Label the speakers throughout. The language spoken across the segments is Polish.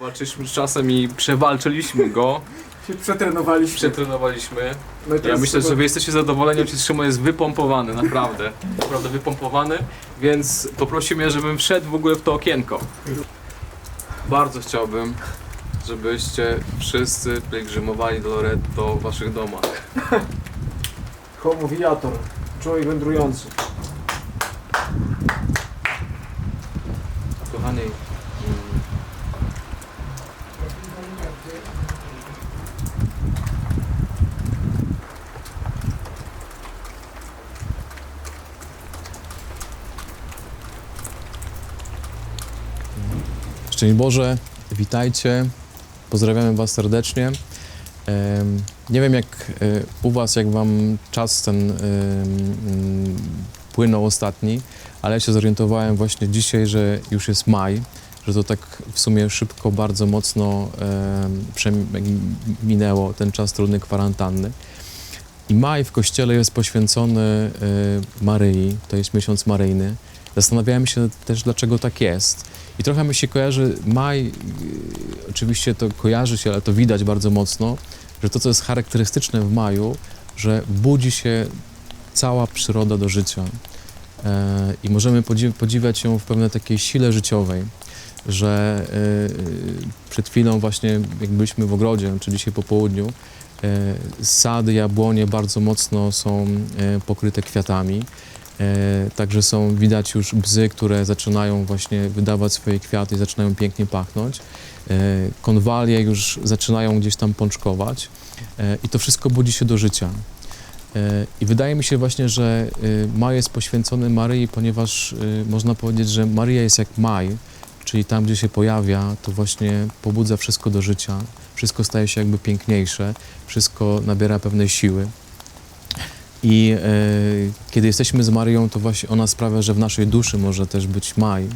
Speaker 1: Walczyliśmy z czasem i przewalczyliśmy go,
Speaker 2: Się przetrenowaliśmy.
Speaker 1: przetrenowaliśmy.
Speaker 2: No i
Speaker 1: Ja
Speaker 2: teraz
Speaker 1: myślę, że wy jesteście zadowoleni, ojciec Szymon jest wypompowany, naprawdę. Naprawdę wypompowany, więc poprosimy, żebym wszedł w ogóle w to okienko. Bardzo chciałbym, żebyście wszyscy pielgrzymowali do Loretto w waszych domach.
Speaker 2: Homo viator. Człowiek wędrujący.
Speaker 3: Szczęść Boże, witajcie, pozdrawiamy Was serdecznie. Nie wiem jak e, u Was, jak Wam czas ten płynął ostatni, ale ja się zorientowałem właśnie dzisiaj, że już jest maj, że to tak w sumie szybko, bardzo mocno minęło ten czas trudnej kwarantanny. I maj w kościele jest poświęcony e, Maryi, to jest miesiąc maryjny. Zastanawiałem się też, dlaczego tak jest. I trochę mi się kojarzy maj, yy, oczywiście to kojarzy się, ale to widać bardzo mocno, że to, co jest charakterystyczne w maju, że budzi się cała przyroda do życia. E, I możemy podziw- podziwiać ją w pewnej takiej sile życiowej, że e, przed chwilą właśnie, jak byliśmy w ogrodzie, czy dzisiaj po południu, e, sady, jabłonie bardzo mocno są pokryte kwiatami. E, Także są widać już bzy, które zaczynają właśnie wydawać swoje kwiaty i zaczynają pięknie pachnąć. E, Konwalie już zaczynają gdzieś tam pączkować e, i to wszystko budzi się do życia. I wydaje mi się właśnie, że maj jest poświęcony Maryi, ponieważ można powiedzieć, że Maria jest jak maj, czyli tam, gdzie się pojawia, to właśnie pobudza wszystko do życia. Wszystko staje się jakby piękniejsze, wszystko nabiera pewnej siły. I e, kiedy jesteśmy z Maryją, to właśnie ona sprawia, że w naszej duszy może też być maj,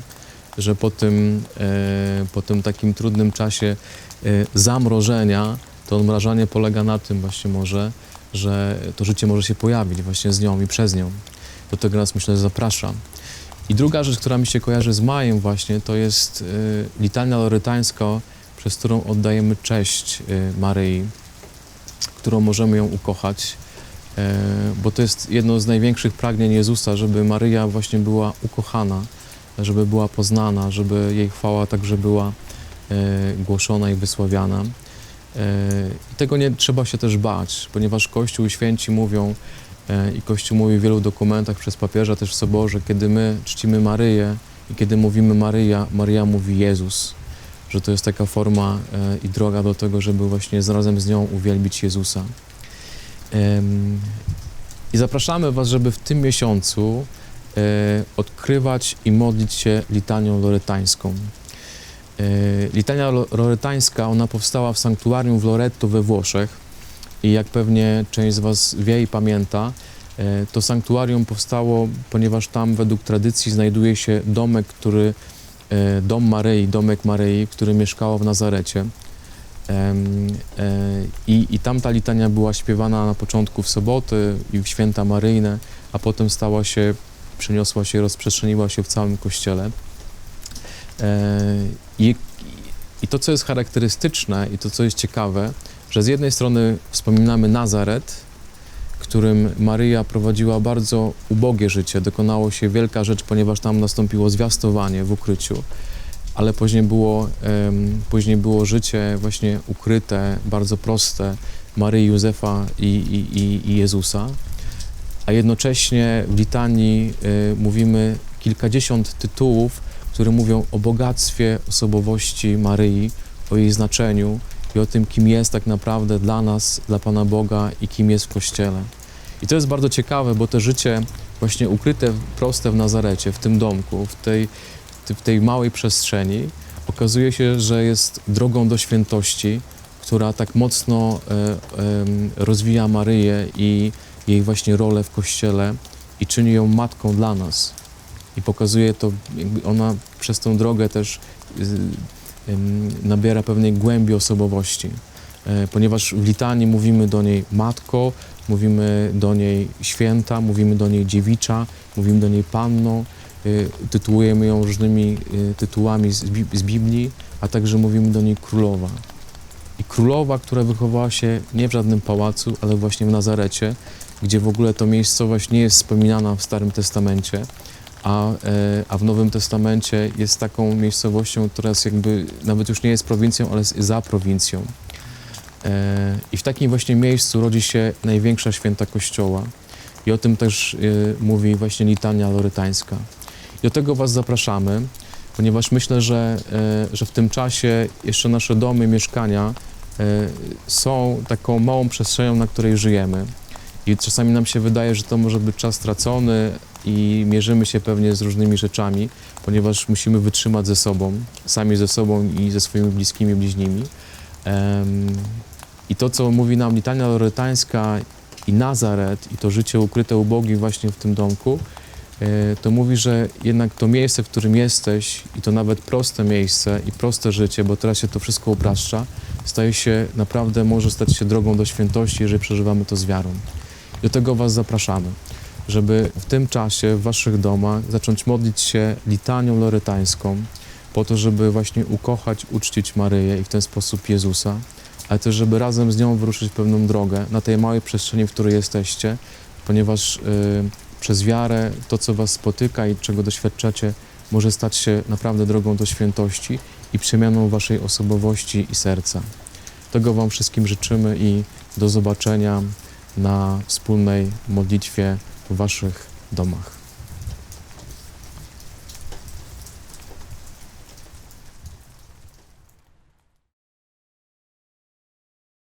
Speaker 3: że po tym, e, po tym takim trudnym czasie e, zamrożenia, to odmrażanie polega na tym właśnie może, że to życie może się pojawić właśnie z nią i przez nią. Do tego nas myślę, zaprasza. I druga rzecz, która mi się kojarzy z majem właśnie, to jest e, litania lorytańska, przez którą oddajemy cześć e, Maryi, którą możemy ją ukochać. E, bo to jest jedno z największych pragnień Jezusa, żeby Maryja właśnie była ukochana, żeby była poznana, żeby jej chwała także była e, głoszona i wysławiana. E, I tego nie trzeba się też bać, ponieważ Kościół i święci mówią i Kościół mówi w wielu dokumentach przez papieża też w Soborze, kiedy my czcimy Maryję i kiedy mówimy Maryja, Maryja mówi Jezus, że to jest taka forma i droga do tego, żeby właśnie razem z nią uwielbić Jezusa. I zapraszamy Was, żeby w tym miesiącu e, odkrywać i modlić się litanią lorytańską. E, litania lo- lorytańska, ona powstała w sanktuarium w Loretto we Włoszech i jak pewnie część z Was wie i pamięta, e, to sanktuarium powstało, ponieważ tam według tradycji znajduje się domek, który, dom Maryi, domek Maryi, który mieszkała w Nazarecie. E, I, I tam ta litania była śpiewana na początku w soboty i w święta maryjne, a potem stała się, przeniosła się, rozprzestrzeniła się w całym kościele. E, I, I to, co jest charakterystyczne i to, co jest ciekawe, że z jednej strony wspominamy Nazaret, którym Maryja prowadziła bardzo ubogie życie, dokonało się wielka rzecz, ponieważ tam nastąpiło zwiastowanie w ukryciu ale później było, później było życie właśnie ukryte, bardzo proste Maryi, Józefa i, i, i, i Jezusa. A jednocześnie w litanii y, mówimy kilkadziesiąt tytułów, które mówią o bogactwie osobowości Maryi, o jej znaczeniu i o tym, kim jest tak naprawdę dla nas, dla Pana Boga i kim jest w Kościele. I to jest bardzo ciekawe, bo to życie właśnie ukryte, proste w Nazarecie, w tym domku, w tej, w tej małej przestrzeni, okazuje się, że jest drogą do świętości, która tak mocno e, rozwija Maryję i jej właśnie rolę w Kościele i czyni ją matką dla nas. I pokazuje to, ona przez tę drogę też y, nabiera pewnej głębi osobowości. E, ponieważ w litanii mówimy do niej matko, mówimy do niej święta, mówimy do niej dziewicza, mówimy do niej panno, tytułujemy ją różnymi y, tytułami z Biblii, a także mówimy do niej królowa. I królowa, która wychowała się nie w żadnym pałacu, ale właśnie w Nazarecie, gdzie w ogóle to miejscowość nie jest wspominana w Starym Testamencie, a, e, a w Nowym Testamencie jest taką miejscowością, która jest jakby nawet już nie jest prowincją, ale jest za prowincją. E, I w takim właśnie miejscu rodzi się największa święta Kościoła. I o tym też e, mówi właśnie litania lorytańska. Do tego Was zapraszamy, ponieważ myślę, że, e, że w tym czasie jeszcze nasze domy, mieszkania e, są taką małą przestrzenią, na której żyjemy. I czasami nam się wydaje, że to może być czas stracony i mierzymy się pewnie z różnymi rzeczami, ponieważ musimy wytrzymać ze sobą, sami ze sobą i ze swoimi bliskimi bliźnimi. I to, co mówi nam litania lorytańska i Nazaret, i to życie ukryte u Bogi właśnie w tym domku, to mówi, że jednak to miejsce, w którym jesteś, i to nawet proste miejsce i proste życie, bo teraz się to wszystko upraszcza, staje się naprawdę, może stać się drogą do świętości, jeżeli przeżywamy to z wiarą. Do tego Was zapraszamy, żeby w tym czasie w Waszych domach zacząć modlić się litanią lorytańską, po to, żeby właśnie ukochać, uczcić Maryję i w ten sposób Jezusa, ale też, żeby razem z nią wyruszyć pewną drogę na tej małej przestrzeni, w której jesteście, ponieważ y, przez wiarę to, co Was spotyka i czego doświadczacie, może stać się naprawdę drogą do świętości i przemianą Waszej osobowości i serca. Tego Wam wszystkim życzymy i do zobaczenia na wspólnej modlitwie w Waszych domach.